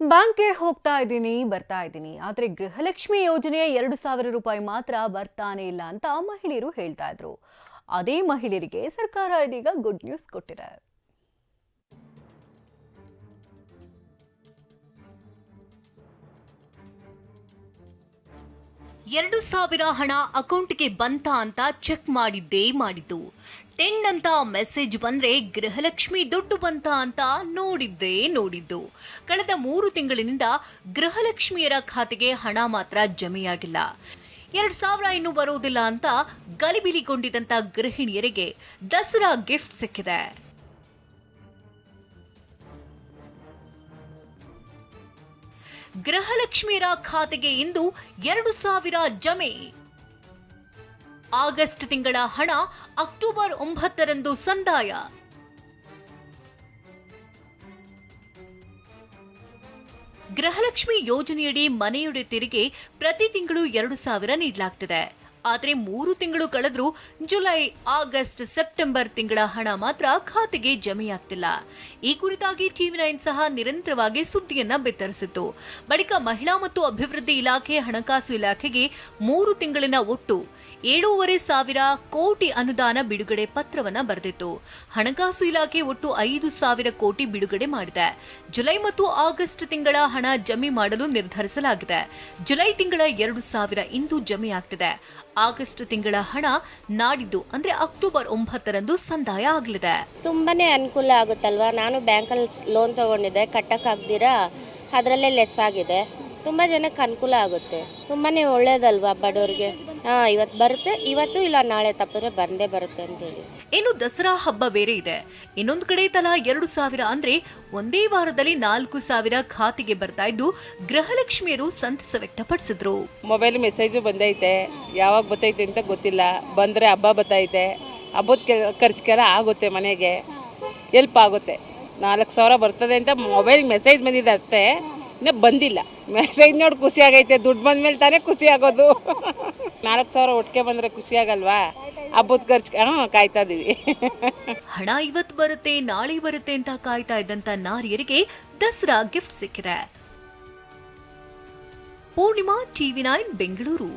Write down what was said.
ಬ್ಯಾಂಕ್ಗೆ ಹೋಗ್ತಾ ಇದ್ದೀನಿ, ಬರ್ತಾ ಇದ್ದೀನಿ. ಆದರೆ ಗೃಹಲಕ್ಷ್ಮಿ ಯೋಜನೆಯ ಎರಡು ಸಾವಿರ ರೂಪಾಯಿ ಮಾತ್ರ ಬರ್ತಾನೆ ಇಲ್ಲ ಅಂತ ಮಹಿಳೆಯರು ಹೇಳ್ತಾ ಇದ್ರು. ಅದೇ ಮಹಿಳೆಯರಿಗೆ ಸರ್ಕಾರ ಇದೀಗ ಗುಡ್ ನ್ಯೂಸ್ ಕೊಟ್ಟಿದೆ. ಎರಡು ಸಾವಿರ ಹಣ ಅಕೌಂಟ್ಗೆ ಬಂತ ಅಂತ ಚೆಕ್ ಮಾಡಿದ್ದೇ ಮಾಡಿದ್ದು. ಟೆನ್ ಅಂತ ಮೆಸೇಜ್ ಬಂದ್ರೆ ಗೃಹಲಕ್ಷ್ಮಿ ದುಡ್ಡು ಬಂತ ಅಂತ ನೋಡಿದ್ದೇ ನೋಡಿದ್ದು. ಕಳೆದ ಮೂರು ತಿಂಗಳಿನಿಂದ ಗೃಹಲಕ್ಷ್ಮಿಯರ ಖಾತೆಗೆ ಹಣ ಮಾತ್ರ ಜಮೆಯಾಗಿಲ್ಲ. ಎರಡ್ ಸಾವಿರ ಇನ್ನೂ ಬರೋದಿಲ್ಲ ಅಂತ ಗಲಿಬಿಲಿಗೊಂಡಿದಂತ ಗೃಹಿಣಿಯರಿಗೆ ದಸರಾ ಗಿಫ್ಟ್ ಸಿಕ್ಕಿದೆ. ಗೃಹಲಕ್ಷ್ಮಿಯರ ಖಾತೆಗೆ ಇಂದು ಎರಡು ಸಾವಿರ ಜಮೆ. ಆಗಸ್ಟ್ ತಿಂಗಳ ಹಣ ಅಕ್ಟೋಬರ್ ಒಂಬತ್ತರಂದು ಸಂದಾಯ. ಗೃಹಲಕ್ಷ್ಮಿ ಯೋಜನೆಯಡಿ ಮನೆಯೊಡೆ ತೆರಿಗೆ ಪ್ರತಿ ತಿಂಗಳು ಎರಡು ಸಾವಿರ ನೀಡಲಾಗ್ತಿದೆ. ಆದರೆ ಮೂರು ತಿಂಗಳು ಕಳೆದರೂ ಜುಲೈ, ಆಗಸ್ಟ್, ಸೆಪ್ಟೆಂಬರ್ ತಿಂಗಳ ಹಣ ಮಾತ್ರ ಖಾತೆಗೆ ಜಮೆಯಾಗ್ತಿಲ್ಲ. ಈ ಕುರಿತಾಗಿ ಟಿವಿ ನೈನ್ ಸಹ ನಿರಂತರವಾಗಿ ಸುದ್ದಿಯನ್ನ ಬಿತ್ತರಿಸಿತ್ತು. ಬಳಿಕ ಮಹಿಳಾ ಮತ್ತು ಅಭಿವೃದ್ಧಿ ಇಲಾಖೆ ಹಣಕಾಸು ಇಲಾಖೆಗೆ ಮೂರು ತಿಂಗಳಿನ ಒಟ್ಟು ಏಳೂವರೆ ಸಾವಿರ ಕೋಟಿ ಅನುದಾನ ಬಿಡುಗಡೆ ಪತ್ರವನ್ನ ಬರೆದಿತ್ತು. ಹಣಕಾಸು ಇಲಾಖೆ ಒಟ್ಟು ಐದು ಸಾವಿರ ಕೋಟಿ ಬಿಡುಗಡೆ ಮಾಡಿದೆ. ಜುಲೈ ಮತ್ತು ಆಗಸ್ಟ್ ತಿಂಗಳ ಹಣ ಜಮೆ ಮಾಡಲು ನಿರ್ಧರಿಸಲಾಗಿದೆ. ಜುಲೈ ತಿಂಗಳ ಎರಡು ಸಾವಿರ ಇಂದು ಜಮೆಯಾಗ್ತಿದೆ ಆಗಸ್ಟ್ ತಿಂಗಳ ಹಣ ನಾಡಿದ್ದು, ಅಂದ್ರೆ ಅಕ್ಟೋಬರ್ ಒಂಬತ್ತರಂದು ಸಂದಾಯ ಆಗಲಿದೆ. ತುಂಬಾನೇ ಅನುಕೂಲ ಆಗುತ್ತಲ್ವಾ? ನಾನು ಬ್ಯಾಂಕಲ್ಲಿ ಲೋನ್ ತಗೊಂಡಿದ್ದೆ ಕಟ್ಟಕ್ಕಾಗ್ದಿರಾ ಅದರಲ್ಲೇ ಲೆಸ್ ಆಗಿದೆ. ತುಂಬ ಜನಕ್ಕೆ ಅನುಕೂಲ ಆಗುತ್ತೆ. ತುಂಬಾನೇ ಒಳ್ಳೇದಲ್ವಾ ಬಡವ್ರಿಗೆ? ಹಾಂ ಇವತ್ತು ಬರುತ್ತೆ. ಇವತ್ತು ಇಲ್ಲ ನಾಳೆ ತಪ್ಪಿದ್ರೆ ಬಂದೇ ಬರುತ್ತೆ ಅಂತೇಳಿ ಇನ್ನು ದಸರಾ ಹಬ್ಬ ಬೇರೆ ಇದೆ. ಇನ್ನೊಂದು ಕಡೆ ತಲಾ ಎರಡು ಸಾವಿರ ಅಂದ್ರೆ ಒಂದೇ ವಾರದಲ್ಲಿ ನಾಲ್ಕು ಸಾವಿರ ಖಾತೆಗೆ ಬರ್ತಾ ಇದ್ದು ಗೃಹಲಕ್ಷ್ಮಿಯರು ಸಂತಸ ವ್ಯಕ್ತಪಡಿಸಿದ್ರು. ಮೊಬೈಲ್ ಮೆಸೇಜು ಬಂದೈತೆ. ಯಾವಾಗ ಬತ್ತೈತೆ ಅಂತ ಗೊತ್ತಿಲ್ಲ. ಬಂದರೆ ಹಬ್ಬ ಬತ್ತೈತೆ. ಹಬ್ಬದ ಕೆ ಖರ್ಚಿಗೆಲ್ಲ ಆಗುತ್ತೆ ಮನೆಗೆ. ಎಲ್ಪ್ ಆಗುತ್ತೆ. ನಾಲ್ಕು ಸಾವಿರ ಬರ್ತದೆ ಅಂತ ಮೊಬೈಲ್ ಮೆಸೇಜ್ ಬಂದಿದೆ ಅಷ್ಟೇ. ಬಂದಿಲ್ಲ. ಮೆಸೇಜ್ ನೋಡಿ ಖುಷಿ ಆಗೈತೆ. ದುಡ್ಡು ಬಂದ್ಮೇಲೆ ತಾನೇ ಖುಷಿ ಆಗೋದು. ನಾಲ್ಕು ಸಾವಿರ ಒಟ್ಟಿಗೆ ಬಂದರೆ ಖುಷಿ ಆಗಲ್ವಾ? ಹಬ್ಬದ ಖರ್ಚು ಹಾಂ, ಕಾಯ್ತಾ ಇದೀವಿ. ಹಣ ಇವತ್ತು ಬರುತ್ತೆ, ನಾಳೆ ಬರುತ್ತೆ ಅಂತ ಕಾಯ್ತಾ ಇದ್ದಂತ ನಾರಿಯರಿಗೆ ದಸರಾ ಗಿಫ್ಟ್ ಸಿಕ್ಕಿದೆ. Poornima TV nine, Bengaluru.